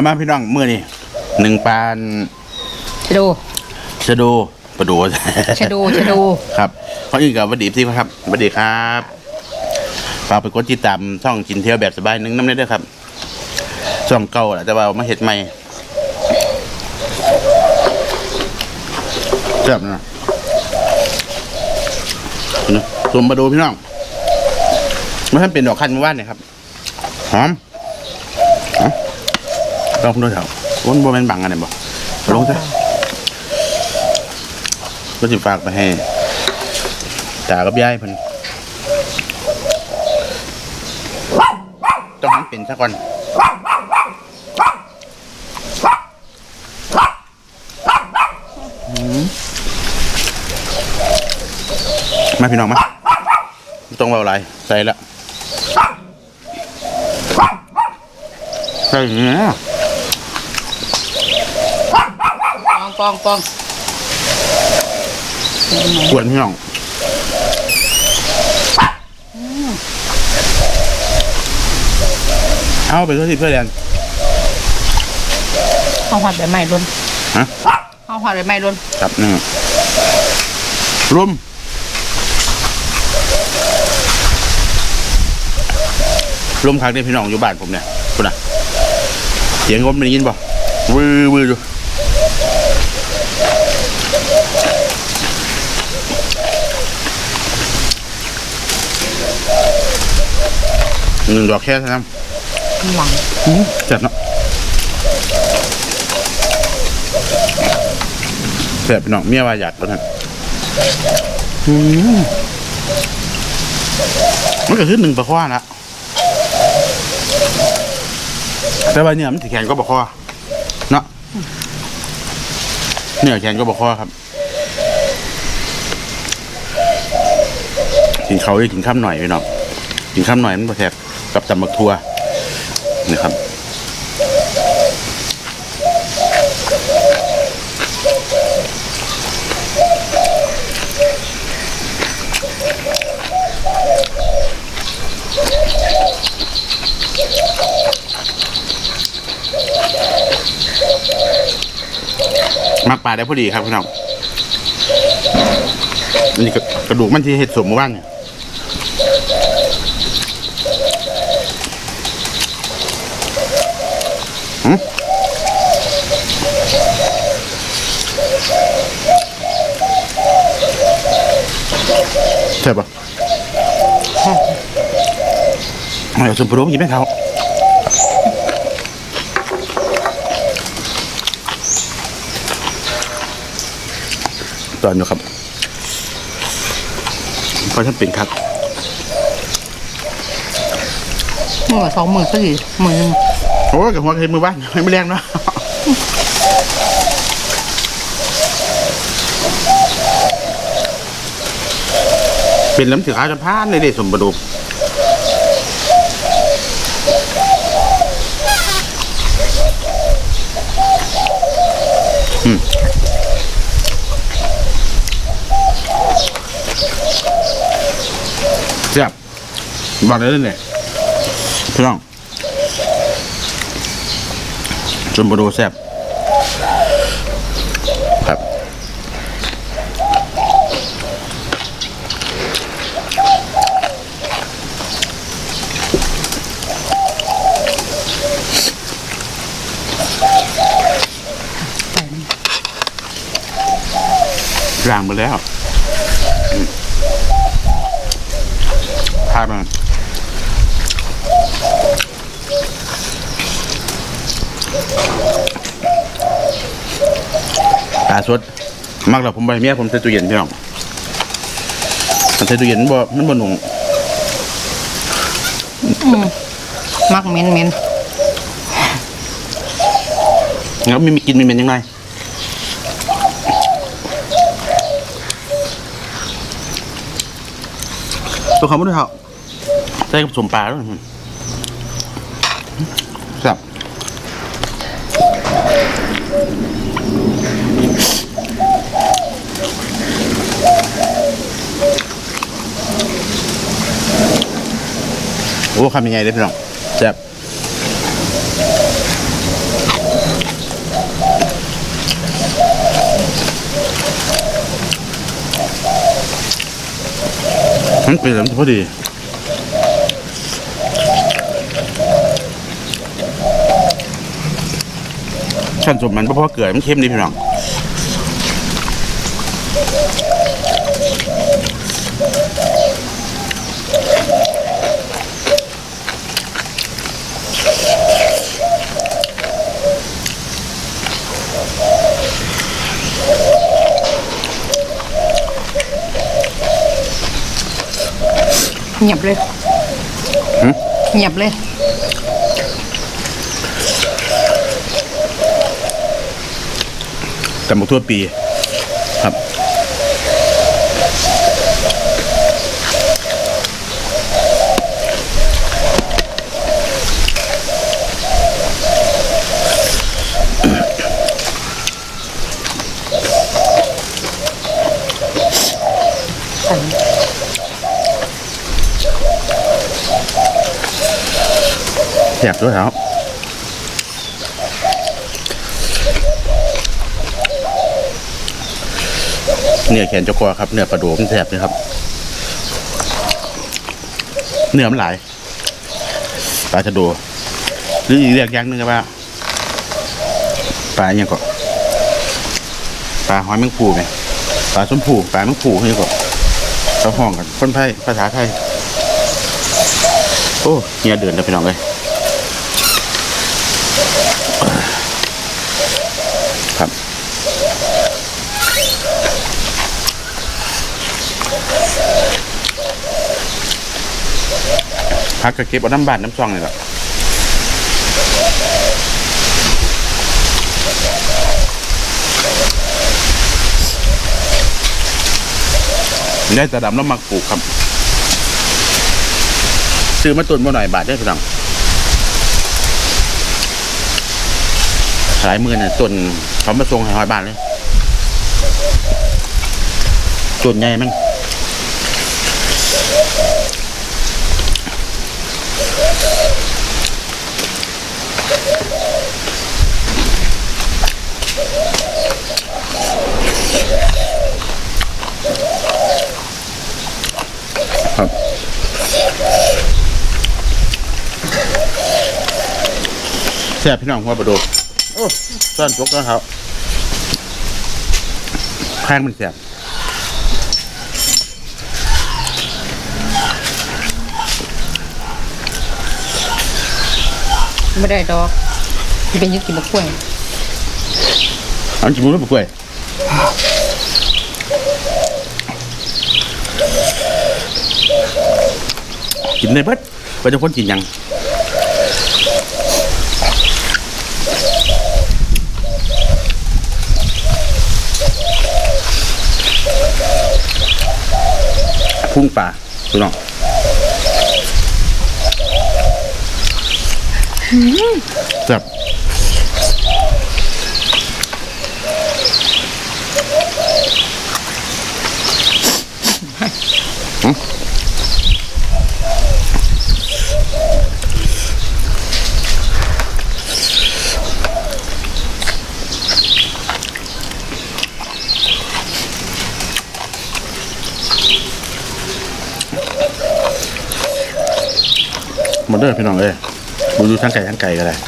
มามาพี่น้องเมื่อนี่หนึ่งปานชะดูชะโดประดูชะดูชะดูครับขออื่นกับวัดดีที่ครับวัดดีครับฝากไปกดติดตามช่องกินเที่ยวแบบสบายหนึงน้ำเนด้วยครับช่องเก่าแหละแต่ว่ามาเห็ดใหม่เจ็บนะนะส่วนมาดูพี่น้องไม่ให้เป็นดอกคันเมื่อวานเนี่ยครับหอมหอม ลองดูแถววนโบแมนบังกันเนี่ยบอกลงซะก็จะฝากไปให้ตากับยายเพิ่นต้องให้เป็นซะก่อนมาพี่น้องมาต้องเบาไหลายใส่แล้วใส่เงี้ย ปองปองปองกวนพี่น้องเอาไปเพื่อที่เพื่อเรียนข้าวหอดใบไม้ล้นฮะข้าวหอดใบไม้ล้นครับนี่รุมรุมครั้งนี้พี่น้องอยู่บ้านผมเนี่ยคุณน่ะเสียงผมได้ยินป่ะวือวืออยู่ หนึ่งดอกแค่เท่านั้นข้างหลังอื้อจัดเนาะแซ่บพี่น้องเมียว่าอยากแล้วนะอืมมันก็คือหนึ่งปลาข้อนะแต่ว่าเนี่ยมันสิแข็งก็ปลาข้อเนาะเนี่ยแข็งก็ปลาข้อครับกินเขาได้กินข้ามหน่อยพี่น้องกินข้ามหน่อยมันบ่แทบ กับตำบักทัวนะครับมักปลาได้พอดีครับพี่น้องอันนี้กระดูกมันที่เห็ดสมเมื่านเนี่ย ช่ปะเอาสมปรุงกินไหมเขาตอนอยู่ครับเพราะฉันเป็นครับมือสองมือก็ดีมือหนึ่งโอ้ยกับหัวเคยมือบ้านไม่ไม่แรงเนาะ เป็นล้ำถือขาวจะพานเลยเด็สมบูรณ์อืมแซ่บบอกเลยเนี่ยพี่น้องจนบโดแซบครับางมาแล้วอืมพามันตาสดมักแล้วผมไปเมียผมใส่ตู้เย็นพี่น้องมันใส่ตู้เย็นมันบ่มันบ่หนุ่งมักเหม็นเหม็นแล้วมีมีกินมีเป็นยังไง ตัวเขาไม่ได้เหรอใส่กับสมปลาด้วยครับโอ้คำยังไงเด้อพี่น้องแซ่บ มันเป็นแบบพอดีขั้นสมมันเพราะเกลือมันเค็มดีพี่น้อง งียบเลยหึ เงียบเลยแต่หมกทั่วปี ครับ แสบด้วยครับเนื้อแขนจ้ากอครับเนื้อปลาโดมันแสบเลยครับ เนื้อมันหลายปลาชะโดหรืออีกเรียกอย่างหนึงก็ว่าปลาอย่างก็ปลาหอยแมงภูไหมปลาส้มผูปลาแมงภูให้ก็เขาห้องกันคนไทยภาษาไทยโอ้เฮียเดินเลยพี่น้องเลย พักกระเก็บเอาน้ำบาดน้ำซองเลยหรอได้แต่ดำแล้วมาปลูกครับ ซื้อมาตุนมาหน่อยบาทได้พี่น้องหลายหมื่นน่ะตุนเขามาส่งให้หอยบาทเลยตุนใหญ่มั้ง ครับแซ่บพี่น้องหัวปลาโดโอ้ซ่อนจกแล้วครับแข้งมันแซ่บไม่ได้ดอกที่เป็นยึดกินมะกล้วยเอันจิมุนแล้วปกล้วย กินได้เบิดไปจะคนกินหยังพุ่งป่าพี่น้องแซ่บ หมดเด้อพี่น้องเอ้ยดูดูทั้งไก่ทั้งไก่กันเลย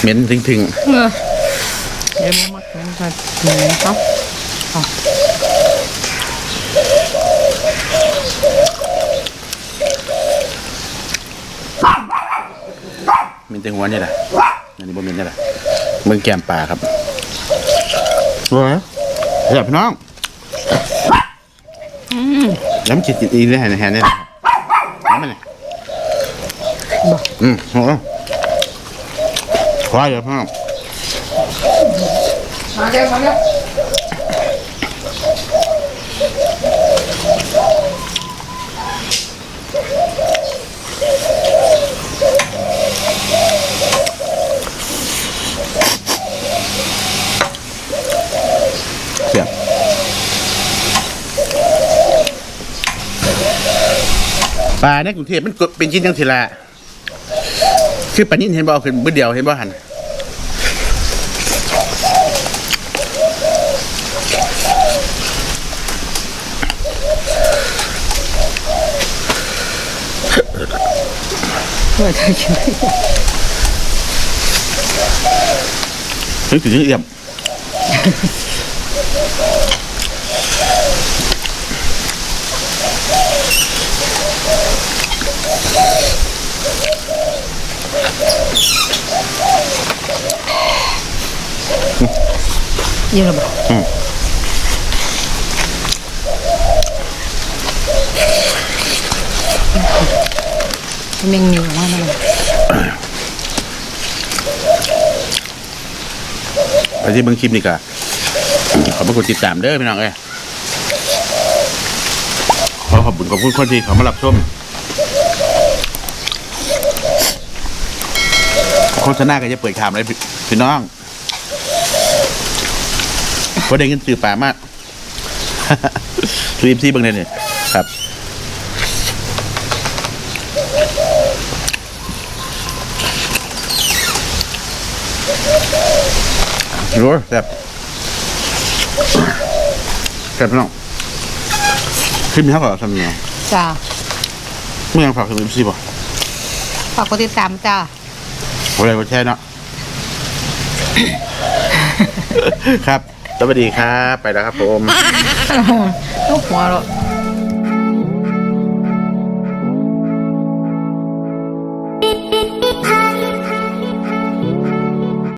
เหม็นทิ้งทิ้งเออเดี๋ยวมันมักมันจะเหนื่อยเขาม็นแต่หัวนี่แหละอันนี้บ่เม็นนี่แหละเมืองแกมป่าครับ ว้าเฮ้ยพี่น้องอืมแล้วมันจิตจิตอีนี่แฮนแฮนนี่แหละน้ำมันเนี่ยบอกอืมโอ้ควายเดี๋ยวพี่น้องมาเร็วมาเร็ว ปลาในกรุงเทพมันเป็นชิ้นจังสิละคือปลานิ่เห็นบ่ขึ้นเมื่อเดียวเห็นบ่หันว่าจะกินนึกถึงเอี่ยม เยอะหรออืมแมงนิวมากเลยไปที่เบิ้งคลิปนี่ก็ขอบพระคุณติดตามเด้อพี่น้องเอ้ยขอขอบคุณขอบคุณคนที่เขามารับชม โฆษณาก็จะเปิดขามเลยพี่พี่น้องพอได้เงินซื้อปลามากรีบซีเบางเนี่ยครับ รู้แบบแบบพี่น้องคลิปนี้เท่ากับทำยังไงจ้าเมื่อยังฝากถึงเอฟซีป่ะฝากกดติดตามจ้า อะไรก็แช่เนาะ ครับ สวัสดีครับ ไปแล้วครับผมลูกหัวเรา